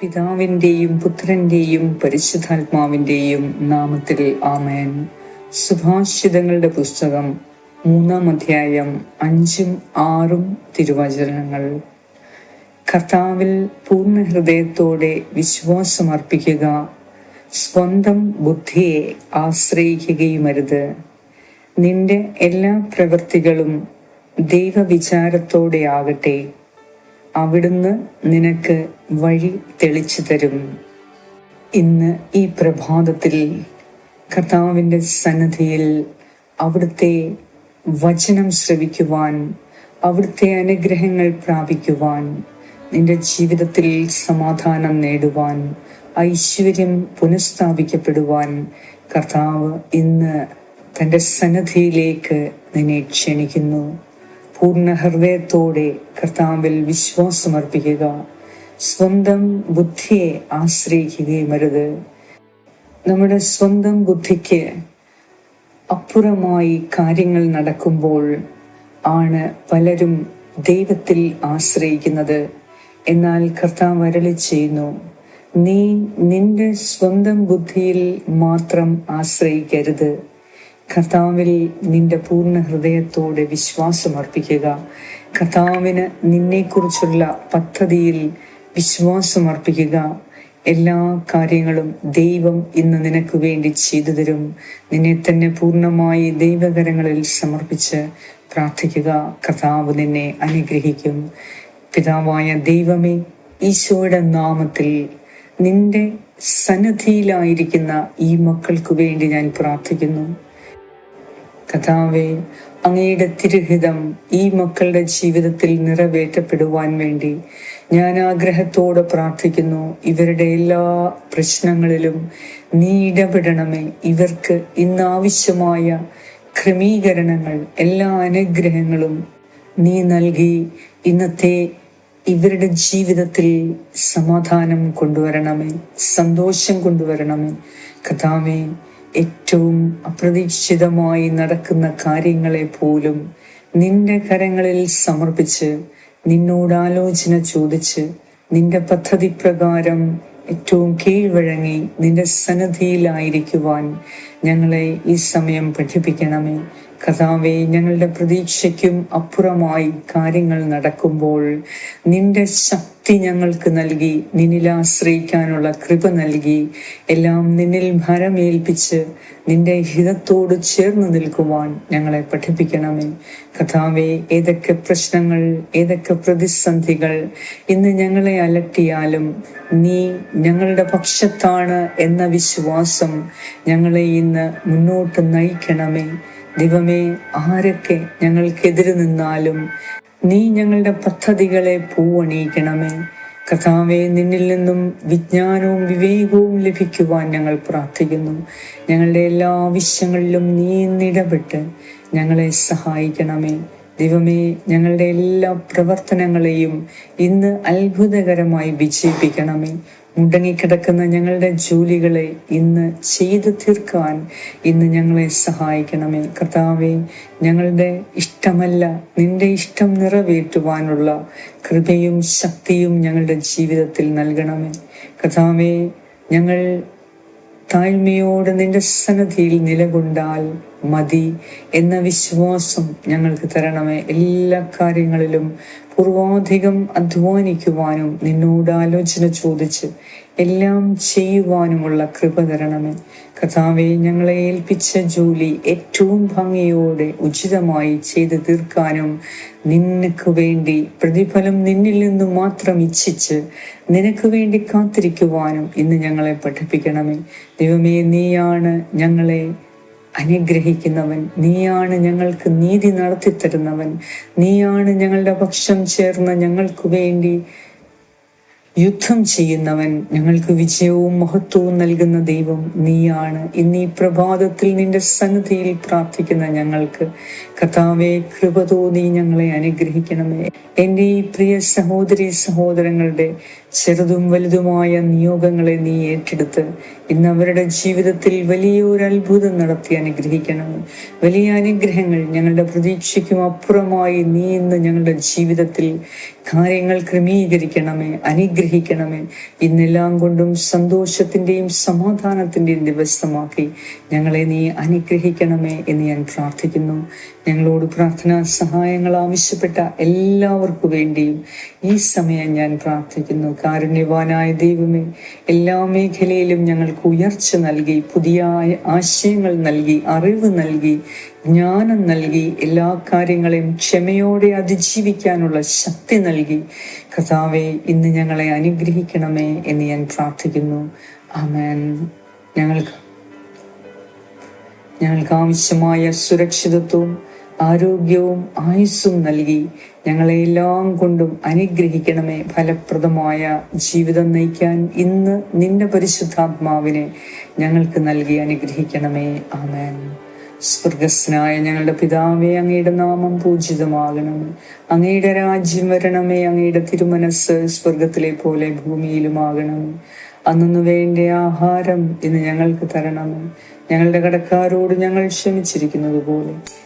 പിതാവിന്റെയും പുത്രന്റെയും പരിശുദ്ധാത്മാവിന്റെയും നാമത്തിൽ ആമേൻ. സുഭാഷിതങ്ങളുടെ പുസ്തകം മൂന്നാം അധ്യായം അഞ്ചും ആറും തിരുവചനങ്ങൾ. കർത്താവിൽ പൂർണ ഹൃദയത്തോടെ വിശ്വാസമർപ്പിക്കുക സ്വന്തം ബുദ്ധിയെ ആശ്രയിക്കുകയുമരുത്. നിന്റെ എല്ലാ പ്രവൃത്തികളും ദൈവവിചാരത്തോടെ ആകട്ടെ. അവിടുന്ന് നിനക്ക് വഴി തെളിച്ചു തരും. ഇന്ന് ഈ പ്രഭാതത്തിൽ കർത്താവിന്റെ സന്നദ്ധിയിൽ അവിടുത്തെ വചനം ശ്രവിക്കുവാൻ അവിടുത്തെ അനുഗ്രഹങ്ങൾ പ്രാപിക്കുവാൻ നിന്റെ ജീവിതത്തിൽ സമാധാനം നേടുവാൻ ഐശ്വര്യം പുനഃസ്ഥാപിക്കപ്പെടുവാൻ കർത്താവ് ഇന്ന് തന്റെ സന്നദ്ധിയിലേക്ക് നിന്നെ ക്ഷണിക്കുന്നു. പൂർണ ഹൃദയത്തോടെ കർത്താവിൽ വിശ്വാസമർപ്പിക്കുക. സ്വന്തം ബുദ്ധിയെ ആശ്രയിക്കുകയും അരുത് നമ്മുടെ സ്വന്തം ബുദ്ധിക്ക് അപ്പുറമായി കാര്യങ്ങൾ നടക്കുമ്പോൾ ആണ് പലരും ദൈവത്തിൽ ആശ്രയിക്കുന്നത്. എന്നാൽ കർത്താവ് വരളി ചെയ്യുന്നു നീ നിന്റെ സ്വന്തം ബുദ്ധിയിൽ മാത്രം ആശ്രയിക്കരുത്. കർത്താവിൽ നിന്റെ പൂർണ ഹൃദയത്തോടെ വിശ്വാസം അർപ്പിക്കുക. കർത്താവിന് നിന്നെക്കുറിച്ചുള്ള പദ്ധതിയിൽ വിശ്വാസമർപ്പിക്കുക എല്ലാ കാര്യങ്ങളും ദൈവം ഇന്ന് നിനക്ക് വേണ്ടി ചെയ്തു തരും. നിന്നെ തന്നെ പൂർണമായി ദൈവകരങ്ങളിൽ സമർപ്പിച്ച് പ്രാർത്ഥിക്കുക. കർത്താവ് നിന്നെ അനുഗ്രഹിക്കും. പിതാവായ ദൈവമേ ഈശോയുടെ നാമത്തിൽ നിന്റെ സന്നദ്ധിയിലായിരിക്കുന്ന ഈ മക്കൾക്ക് വേണ്ടി ഞാൻ പ്രാർത്ഥിക്കുന്നു. കഥാവെ അങ്ങയുടെ തിരുഹിതം ഈ മക്കളുടെ ജീവിതത്തിൽ നിറവേറ്റപ്പെടുവാൻ വേണ്ടി ഞാൻ ആഗ്രഹത്തോടെ പ്രാർത്ഥിക്കുന്നു. ഇവരുടെ എല്ലാ പ്രശ്നങ്ങളിലും നീ ഇടപെടണമേ. ഇവർക്ക് ഇന്ന് ആവശ്യമായ ക്രമീകരണങ്ങൾ എല്ലാ അനുഗ്രഹങ്ങളും നീ നൽകി. ഇന്നത്തെ ഇവരുടെ ജീവിതത്തിൽ സമാധാനം കൊണ്ടുവരണമേ സന്തോഷം കൊണ്ടുവരണമേ. കഥാവേ ഏറ്റവും അപ്രതീക്ഷിതമായി നടക്കുന്ന കാര്യങ്ങളെ പോലും നിന്റെ കരങ്ങളിൽ സമർപ്പിച്ച് നിന്നോട് ആലോചന ചോദിച്ച് നിന്റെ പദ്ധതി പ്രകാരം ഏറ്റവും കീഴ്വഴങ്ങി നിന്റെ സന്നദ്ധിയിലായിരിക്കുവാൻ ഞങ്ങളെ ഈ സമയം പഠിപ്പിക്കണമേ. കഥാവെ ഞങ്ങളുടെ പ്രതീക്ഷയ്ക്കും അപ്പുറമായി കാര്യങ്ങൾ നടക്കുമ്പോൾ നിന്റെ ശക്തി ഞങ്ങൾക്ക് നൽകി നിന്നിൽ ആശ്രയിക്കാനുള്ള കൃപ നൽകി എല്ലാം നിന്നിൽ ഭരമേൽപ്പിച്ച് നിന്റെ ഹിതത്തോട് ചേർന്ന് നിൽക്കുവാൻ ഞങ്ങളെ പഠിപ്പിക്കണമേ. കഥാവെ ഏതൊക്കെ പ്രശ്നങ്ങൾ ഏതൊക്കെ പ്രതിസന്ധികൾ ഇന്ന് ഞങ്ങളെ അലട്ടിയാലും നീ ഞങ്ങളുടെ പക്ഷത്താണ് എന്ന വിശ്വാസം ഞങ്ങളെ ഇന്ന് മുന്നോട്ട് നയിക്കണമേ. ദൈവമേ ആരൊക്കെ ഞങ്ങൾക്കെതിരെ നിന്നാലും നീ ഞങ്ങളുടെ പദ്ധതികളെ പൂവണിയിക്കണമേ. കഥാവെ നിന്നിൽ നിന്നും വിജ്ഞാനവും വിവേകവും ലഭിക്കുവാൻ ഞങ്ങൾ പ്രാർത്ഥിക്കുന്നു. ഞങ്ങളുടെ എല്ലാ ആവശ്യങ്ങളിലും നീ ഇന്നിടപെട്ട് ഞങ്ങളെ സഹായിക്കണമേ. ദൈവമേ ഞങ്ങളുടെ എല്ലാ പ്രവർത്തനങ്ങളെയും ഇന്ന് അത്ഭുതകരമായി വിജയിപ്പിക്കണമേ. മുടങ്ങിക്കിടക്കുന്ന ഞങ്ങളുടെ ജോലികളെ ഇന്ന് ചെയ്തു തീർക്കാൻ ഇന്ന് ഞങ്ങളെ സഹായിക്കണമേ. കർത്താവെ ഞങ്ങളുടെ ഇഷ്ടമല്ല നിന്റെ ഇഷ്ടം നിറവേറ്റുവാനുള്ള കൃപയും ശക്തിയും ഞങ്ങളുടെ ജീവിതത്തിൽ നൽകണമേ. കർത്താവെ ഞങ്ങൾ താഴ്മയോടെ നിന്റെ സന്നദ്ധിയിൽ നിലകൊണ്ടാൽ മതി എന്ന വിശ്വാസം ഞങ്ങൾക്ക് തരണമേ. എല്ലാ കാര്യങ്ങളിലും പൂർവാധികം അധ്വാനിക്കുവാനും നിന്നോട് ആലോചന ചോദിച്ച് എല്ലാം ചെയ്യുവാനുമുള്ള കൃപ തരണമേ. കഥാവെ ഞങ്ങളെ ഏൽപ്പിച്ച ജോലി ഏറ്റവും ഭംഗിയോടെ ഉചിതമായി ചെയ്തു തീർക്കാനും നിനക്ക് വേണ്ടി പ്രതിഫലം നിന്നിൽ നിന്ന് മാത്രം ഇച്ഛിച്ച് നിനക്ക് വേണ്ടി കാത്തിരിക്കുവാനും ഇന്ന് ഞങ്ങളെ പഠിപ്പിക്കണമേ. ദൈവമേ നീയാണ് ഞങ്ങളെ അനുഗ്രഹിക്കുന്നവൻ. നീയാണ് ഞങ്ങൾക്ക് നീതി നടത്തിത്തരുന്നവൻ. നീയാണ് ഞങ്ങളുടെ പക്ഷം ചേർന്ന് ഞങ്ങൾക്ക് വേണ്ടി യുദ്ധം ചെയ്യുന്നവൻ. ഞങ്ങൾക്ക് വിജയവും മഹത്വവും നൽകുന്ന ദൈവം നീയാണ്. ഇന്ന് ഈ പ്രഭാതത്തിൽ നിന്റെ സന്നിധിയിൽ പ്രാർത്ഥിക്കുന്ന ഞങ്ങൾക്ക് കഥാവെ കൃപ നീ ഞങ്ങളെ അനുഗ്രഹിക്കണമേ. എന്റെ ഈ പ്രിയ സഹോദരി സഹോദരങ്ങളുടെ ചെറുതും വലുതുമായ നിയോഗങ്ങളെ നീ ഏറ്റെടുത്ത് ഇന്ന് അവരുടെ ജീവിതത്തിൽ വലിയൊരു അത്ഭുതം നടത്തി അനുഗ്രഹിക്കണം. വലിയ അനുഗ്രഹങ്ങൾ ഞങ്ങളുടെ പ്രതീക്ഷയ്ക്കും അപ്പുറമായി നീ ഇന്ന് ഞങ്ങളുടെ ജീവിതത്തിൽ കാര്യങ്ങൾ ക്രമീകരിക്കണമേ അനുഗ്രഹിക്കണമേ. ഇന്നെല്ലാം കൊണ്ടും സന്തോഷത്തിന്റെയും സമാധാനത്തിന്റെയും ദിവസമാക്കി ഞങ്ങളെ നീ അനുഗ്രഹിക്കണമേ എന്ന് ഞാൻ പ്രാർത്ഥിക്കുന്നു. ഞങ്ങളോട് പ്രാർത്ഥനാ സഹായങ്ങൾ ആവശ്യപ്പെട്ട എല്ലാവർക്കു വേണ്ടിയും ഈ സമയം ഞാൻ പ്രാർത്ഥിക്കുന്നു. കാരുണ്യവാനായ ദൈവമേ എല്ലാ മേഖലയിലും ഞങ്ങൾക്ക് ഉയർച്ച നൽകി പുതിയ ആശയങ്ങൾ നൽകി അറിവ് നൽകി ജ്ഞാനം നൽകി എല്ലാ കാര്യങ്ങളെയും ക്ഷമയോടെ അതിജീവിക്കാനുള്ള ശക്തി നൽകി. കഥാവെ ഇന്ന് ഞങ്ങളെ അനുഗ്രഹിക്കണമേ എന്ന് ഞാൻ പ്രാർത്ഥിക്കുന്നു. ആമേൻ. ഞങ്ങൾക്ക് ഞങ്ങൾക്ക് ആവശ്യമായ സുരക്ഷിതത്വവും ആരോഗ്യവും ആയുസ്സും നൽകി ഞങ്ങളെ എല്ലാം കൊണ്ടും അനുഗ്രഹിക്കണമേ ഫലപ്രദമായ ജീവിതം നയിക്കാൻ ഇന്ന് നിന്റെ പരിശുദ്ധാത്മാവിനെ ഞങ്ങൾക്ക് നൽകി അനുഗ്രഹിക്കണമേ. ആമേൻ. സ്വർഗസ്നായ ഞങ്ങളുടെ പിതാവേ അങ്ങയുടെ നാമം പൂജിതമാകണം. അങ്ങയുടെ രാജ്യം വരണമേ അങ്ങയുടെ തിരുമനസ് സ്വർഗത്തിലെ പോലെ ഭൂമിയിലുമാകണം. അന്നു വേണ്ട ആഹാരം ഇന്ന് ഞങ്ങൾക്ക് തരണം. ഞങ്ങളുടെ കടക്കാരോട് ഞങ്ങൾ ക്ഷമിച്ചിരിക്കുന്നത് പോലെ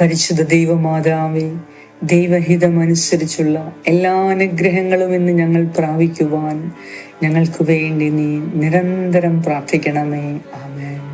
പരിശുദ്ധ ദൈവമാതാവേ ദൈവഹിതമനുസരിച്ചുള്ള എല്ലാ അനുഗ്രഹങ്ങളും ഇന്ന് ഞങ്ങൾ പ്രാപിക്കുവാൻ ഞങ്ങൾക്ക് വേണ്ടി നീ നിരന്തരം പ്രാർത്ഥിക്കണമേ. ആമേൻ.